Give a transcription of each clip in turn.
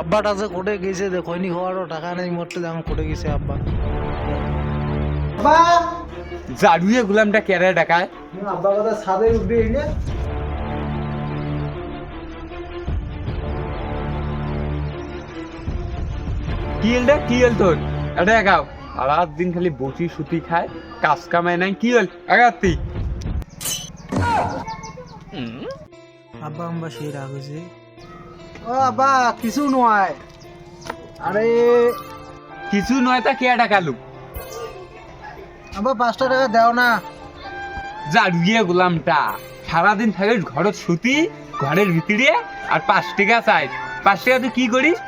আব্বাটা যে কোটে গেছে হওয়ারও টাকা নেই দাম কোটে গেছে আব্বা। আব্বা! জাড়ুয়ে গুলামটা কেড়ে ডাকায়? আব্বা কথা ছাদে উঠবে এনে কি হলটা কি হল তোর? এটা এগাও রাত দিন খালি বসি সুতি খায় কাজ কামায় নাই কি হল? এগাতি আব্বা আম্বা সেই রাগ হয়েছে। ও আব্বা কিছু নয়। আরে কিছু নয় তা কে ডাকালু? আব্বা পাঁচটা টাকা দাও না। জাড়ুয়ে গুলামটা। সারাদিন থাকিস ঘরত সুতি ঘরের ভিতরে আর পাঁচ টাকা চাই। পাঁচ টাকা তুই কি করিস?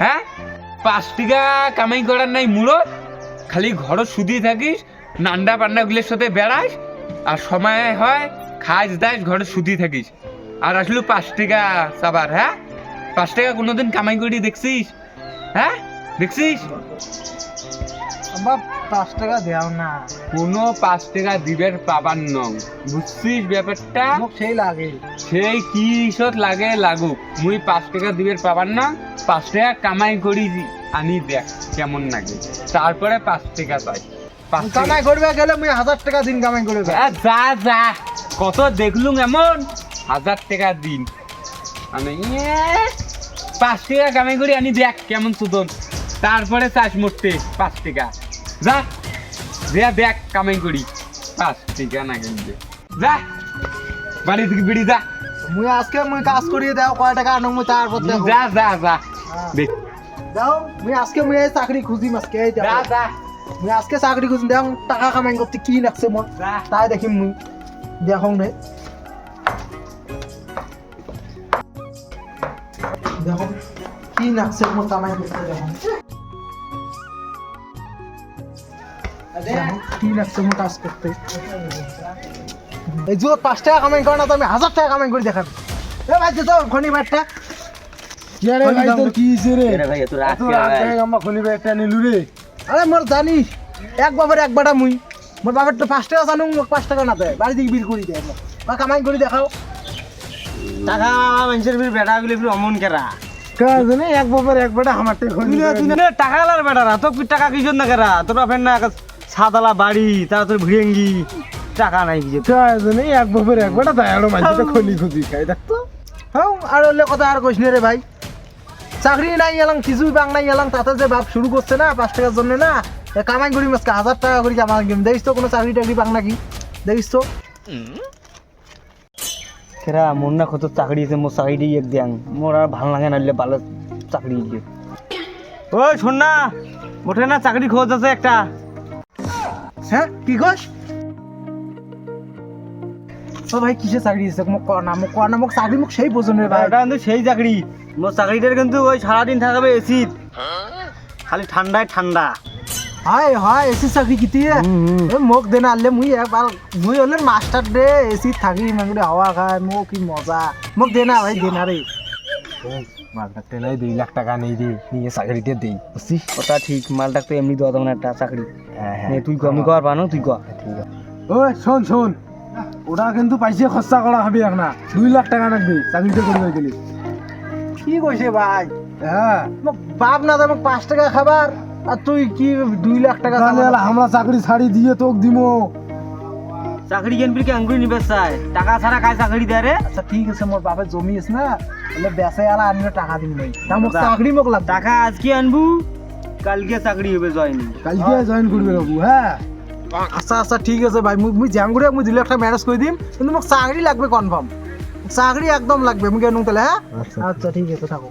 হ্যাঁ? পাঁচ টাকা কামাই করার নাই মুড়ত খালি ঘরত সুতি থাকিস নান্ডা পান্ডাগুলোর সাথে বেড়াস আর সময় হয় খাস দাস ঘরে সুতি থাকিস। আর আসলে পাঁচ টাকা চাবার হ্যাঁ? পাঁচ টাকা কোনোদিন কামাই করি দেখছিস? হ্যাঁ? দেখছিস? আব্বা পাঁচ টাকা দাও না। কোনো পাঁচ টাকা দিবের পাবার নং। বুঝছিস ব্যাপারটা? মোক সেই লাগে। সেই কি ইসত লাগে লাগুক। মুই পাঁচ টাকা দিবের পাবার না পাঁচ টাকা কামাই করি আনি দেখ কেমন লাগে। তারপরে পাঁচ টাকা টাকা। কামাই করবে গেলে মুই হাজার টাকা দিন কামাই করবে। যা যা। কত দেখলুম এমন? হাজার টাকা দিন। মানে ইয়ে, পাঁচ টাকা কামাই করি আনি দেখ কেমন সুদন। তারপরে চাষ মরতে পাঁচ টাকা। যা যা দেখ কামাই করি। পাঁচ টাকা না কিন্তু। যা বাড়ি থেকে বিড়ি যা। মুই আজকে মুই কাজ করিয়ে দাও কয় টাকা আনো মুই তারপর যা যা যা দেখ দাও মুই আজকে মুই এই চাকরি খুঁজিম আজকে এই যা যা। মুই আজকে চাকরি খুঁজিম দেখ টাকা কামাই করতে কি লাগছে মোর তাই দেখিম মুই। দেখো নে। কি লাগছে মোর কামাই করতে দেখো দেখো, কি লাগছে মোর কাজ করতে। এই যে পাঁচ টাকা কামাই করে না তো আমি হাজার টাকা কামাই করে দেখাবি। এ ভাই তো খনি বাটটা আরে ভাই তোর কি হইছে রে? ভাই তোর এত রাত খনি ভাই নিলু রে। আরে মোর জানিস এক বাবার এক বাটা মুই। মোর বাবার তো পাঁচ টাকা জানুম মোক পাঁচ টাকা না দেয়। বাড়ি থেকে বিল করে দেয়। বা কামাই করে দেখাও। টাকা মানুষের ফির বেটা গুলি অমন কেরা? এক বাবার এক বেটা আমার টাকা লার বেটারা তো টাকা কিজন না কেরা তোর বাপের না সাদালা বাড়ি তারা তোর ভিড়েঙ্গি টাকা নাই কিছু। কাজনে এক বাবার এক বেটা তাই আরও মানুষটা খনি খুঁজি খাই দেখতো হ্যাঁ আর হলে কথা আর কইস রে ভাই। চাকরি নাই এলাম কিছুই বাং নাই এলাম তাতে যে ভাব শুরু করছে না পাঁচ টাকার জন্য না কামাই করি মাসকে হাজার টাকা করি কামাই দেখিস তো কোনো চাকরি টাকরি পাং নাকি? দেখিস তো। কেরা মোর না কত চাকরি আছে মোর চাকরি দিয়ে এক দিয়াং। মোর আর ভালো লাগে না ভালো চাকরি দিয়ে ওই শোন না ওঠে না চাকরি খোঁজ আছে একটা। হ্যাঁ কি কস ও ভাই কিসে চাকরি দিছে? মোক কর না মোক কর না মোক চাকরি মোক সেই পছন্দ রে ভাই। এটা কিন্তু সেই চাকরি। মোর চাকরিটার কিন্তু ওই সারাদিন থাকবে এসিত খালি ঠান্ডায় ঠান্ডা। হয় হয় এসি চাকরি কিতি এ মোক দে না আনলে মুই এবার মুই হলে মাস্টার দে এসি থাকি ইমান হাওয়া খায় মোক কি মজা মোক দে না ভাই দে না রে মালটা তেলাই দুই লাখ টাকা নেই রে নিয়ে চাকরিতে দেই বুঝছিস কথা ঠিক মালটা তো এমনি দেওয়া তেমন একটা চাকরি নে, তুই কমি কর পানো তুই কর ঠিক আছে ওই শোন শোন ওটা কিন্তু পাইছে খরচা করা হবে এক না দুই লাখ টাকা লাগবে চাকরিতে করবে গেলে কি কইছে ভাই হ্যাঁ মোক বাপ না দে মোক পাঁচ টাকা খাবার আর তুই কি দুই লাখ টাকা তাহলে আমরা চাকরি ছাড়ি দিয়ে তোক দিমো। চাকরি কেন বিল আঙ্গুরি নিবে চাই। টাকা ছাড়া কাজ চাকরি দেয় রে? আচ্ছা ঠিক আছে মোর বাপের জমি আছে না তাহলে বেচে আলা আনিলে টাকা দিম ভাই তা মোক। চাকরি মোক লাগবে। টাকা আজকে আনবু কালকে চাকরি হবে জয়নি। কালকে জয়েন করবে বাবু হ্যাঁ। আচ্ছা আচ্ছা ঠিক আছে ভাই মুই মুই জ্যাম করে মুই দুই লাখ টাকা ম্যানেজ করে দিম কিন্তু মোক চাকরি লাগবে কনফার্ম চাকরি একদম লাগবে মুই কেন তাহলে হ্যাঁ? আচ্ছা ঠিক আছে থাকো।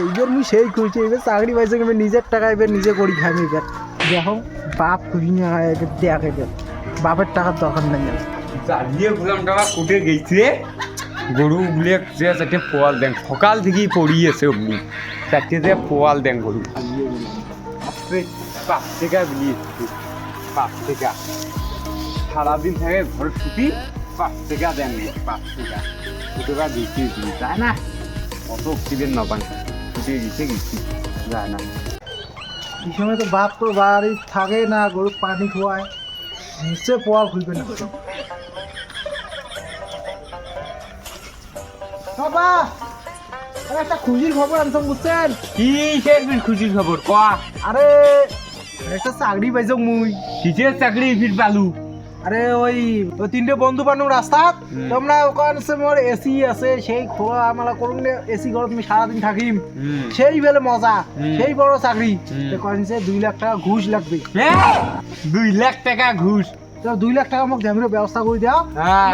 এইবার মুই সেই খুঁজছি, এবার চাকরি পাইছে এবার নিজের টাকা এবার নিজে করি খাবি এবার। দেখো, বাপ করি না এবার দেখ এবার। বাপের টাকার দরকার নেই। চালিয়ে গুলাম টাকা কুটে গেছে গরু গুলে চারটে পোয়াল দেন, সকাল থেকেই পড়িয়েছে অমনি চারটে যে পোয়াল দেন গরু। পাঁচ টাকা বিলিয়েছে পাঁচ টাকা সারাদিন থাকে ঘর ছুটি পাঁচ টাকা দেন পাঁচ টাকা দু টাকা দিতে তাই না? অত অক্সিজেন না গেছি যায় না এই সময় তো বাপ তো বাড়ি থাকে না গরু পানি খোয়ায়। নিশ্চয় পোয়া খুলবে না। বাবা একটা খুশির খবর আনতাম বুঝছেন? কি ফির খুশির খবর? ক আরে একটা চাকরি পাইছ মুই। কিসের চাকরি ফির পালু আরে ওই ওই তিনটে বন্ধু বান্ধব রাস্তাত হুম। তোমরা ওখানে আছে মোর এসি আছে সেই খোলা আমালা করুন এসি ঘর তুমি সারাদিন থাকিম। সেই বেলে মজা সেই বড় চাকরি। তো কয়েন যে দুই লাখ টাকা ঘুষ লাগবে। দুই লাখ টাকা ঘুষ। তো দুই লাখ টাকা মোক জমির ব্যবস্থা করে দাও। হ্যাঁ,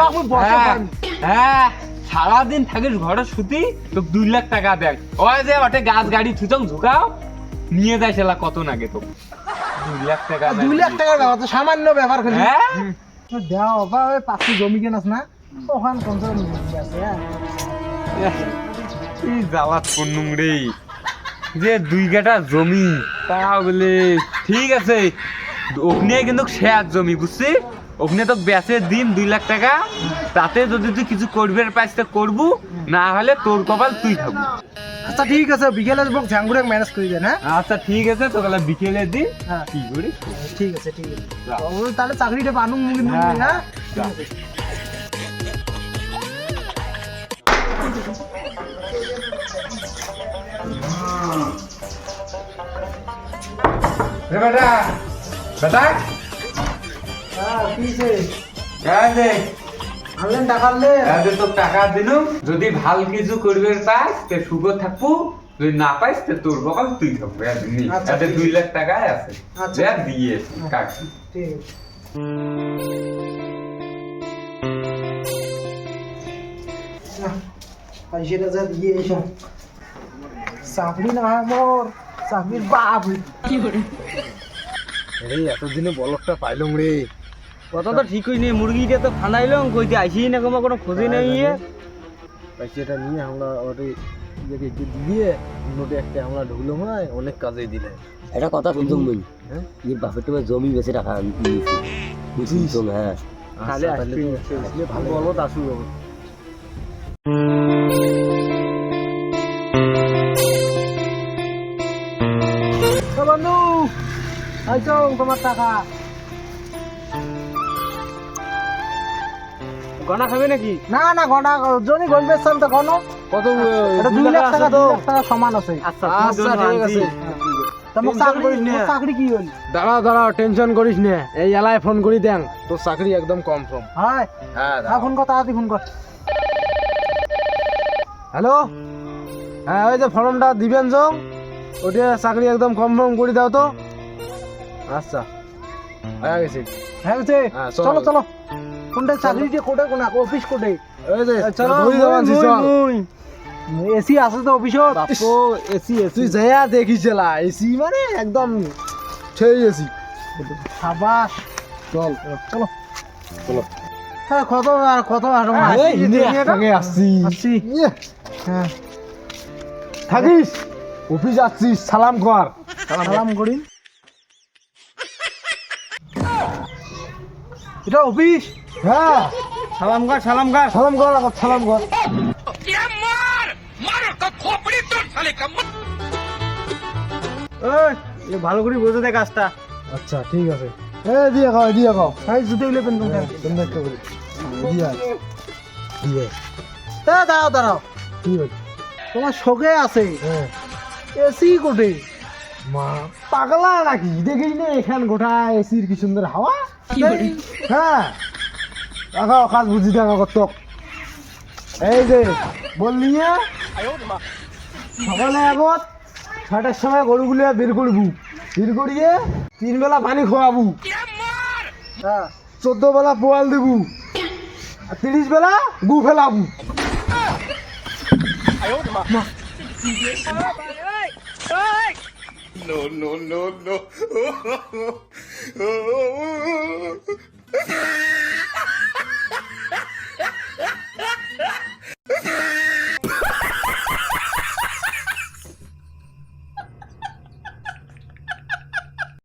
হ্যাঁ, হ্যাঁ। সারাদিন থাকিস ঘরে শুতি তো দুই লাখ টাকা দেখ ওই যে ওটে গাছ গাড়ি থুচং ঝুকাও নিয়ে যায় সেলা কত নাগে তো লাখ টাকা দুই লাখ টাকার ব্যাপার তো সামান্য ব্যাপার খালি। হ্যাঁ? তো ওই পাঁচটি জমি কেনাস না? ওখান পঞ্চাশ আছে হ্যাঁ? এই জ্বালাত রে যে দুই কাটা জমি তা বলে ঠিক আছে। ওখানে কিন্তু শেয়ার জমি বুঝছি? ওখানে তো বেচে দিন দুই লাখ টাকা। তাতে যদি তুই কিছু করবে পাইস তো করবু না হলে তোর কপাল তুই খাব। আচ্ছা ঠিক আছে বিকেলে মোক ঝাঙ্গুরে ম্যানেজ করে দেন হ্যাঁ? আচ্ছা ঠিক আছে তো তাহলে বিকেলের দিন হ্যাঁ। কি করি? ঠিক আছে ঠিক আছে। ও, তাহলে চাকরিটা বানুম মুগি নুম হ্যাঁ, হ্যাঁ। রে বেটা বেটা? হ্যাঁ কি হইছে? আনলেন টাকা আনলেন তাহলে তো টাকা দিনু যদি ভালো কিছু করবে পাস তে সুখ থাকব যদি না পাইস তে তোর বকাল তুই থাকবে আচ্ছা, তাতে দুই লাখ টাকায় আছে। আচ্ছা। যা দিয়ে কাকি ঠিক পয়সাটা যা দিয়ে এসো। চাকরি না চাকরির বাপ। এই এতদিনে বলকটা পাইলাম রে। কথা তো ঠিক হয়নি মুরগিটা তো ফানাইলাম কইতে আইসি না কমা কোনো খোঁজে নাই ইয়ে। পয়সাটা নিয়ে আমরা ওটা ইয়েকে একটু দিয়ে নোটে একটা আমরা ঢুকলাম হয় অনেক কাজে দিলে। একটা কথা শুনছো মুই হ্যাঁ? যে বাপের তোমার জমি বেঁচে টাকা শুনছো হ্যাঁ। তাহলে আসলে ভালো। বলো দাসু বাবু। তো বন্ধু আইছো তোমার টাকা। গনা খাবে নাকি? না না ঘনা জনি গন বেচছেন তো ঘন কত এটা দুই লাখ টাকা দুই লাখ টাকা সমান আছে। আচ্ছা আচ্ছা ঠিক আছে। চাকরি। তোমার চাকরি কি হল? দাঁড়াও দাঁড়াও টেনশন করিস না। এই এলাকায় ফোন করি দেন। তোর চাকরি একদম কনফার্ম হ্যাঁ হ্যাঁ ফোন কর তাড়াতাড়ি ফোন কর। হ্যালো? হ্যাঁ ওই যে ফর্মটা দিবেন যো। ওটা চাকরি একদম কনফার্ম করে দাও তো। আচ্ছা। হয়ে গেছে। হ্যাঁ গেছে। হ্যাঁ, চলো। চলো। চলো। কোনটা চাকরি দিয়ে কোটে কোনা অফিস কোটে ওই যে এসি আছে তো অফিসত বাপো এসি এসি তুই দেখিছিলা এসি মানে একদম সেই এসি সাবাস। চল। চলো। চলো। হ্যাঁ কত আর কত আর এই হিনে আসছি আসছি থাকিস। অফিস আসছিস সালাম কর সালাম করি এটা অফিস? হ্যাঁ। সালাম কর সালাম কর। সালাম কর আগত, সালাম কর। ভালো করে বুঝে দে কাজটা। আচ্ছা ঠিক আছে। এ দিয়ে খাও দিয়ে খাও। ভাই জুতো গুলো পেন দিয়ে। দিয়ে দাঁড়াও দাঁড়াও। কি হচ্ছে তোমার শোকে আছে। হ্যাঁ। এসি কোটে। মা। পাগলা নাকি? দেখিস না এখান গোটা এসির কি সুন্দর হাওয়া। হ্যাঁ। রাখাও কাজ বুঝি দেখা কত এই যে বললি? সকালে আগত ছটার সময় গরুগুলো বের করবু। বের করিয়ে তিন বেলা পানি খোয়াবু। হ্যাঁ চোদ্দ বেলা পোয়াল দেবু। আর তিরিশ বেলা গু ফেলাবু। no, no, no. Oh.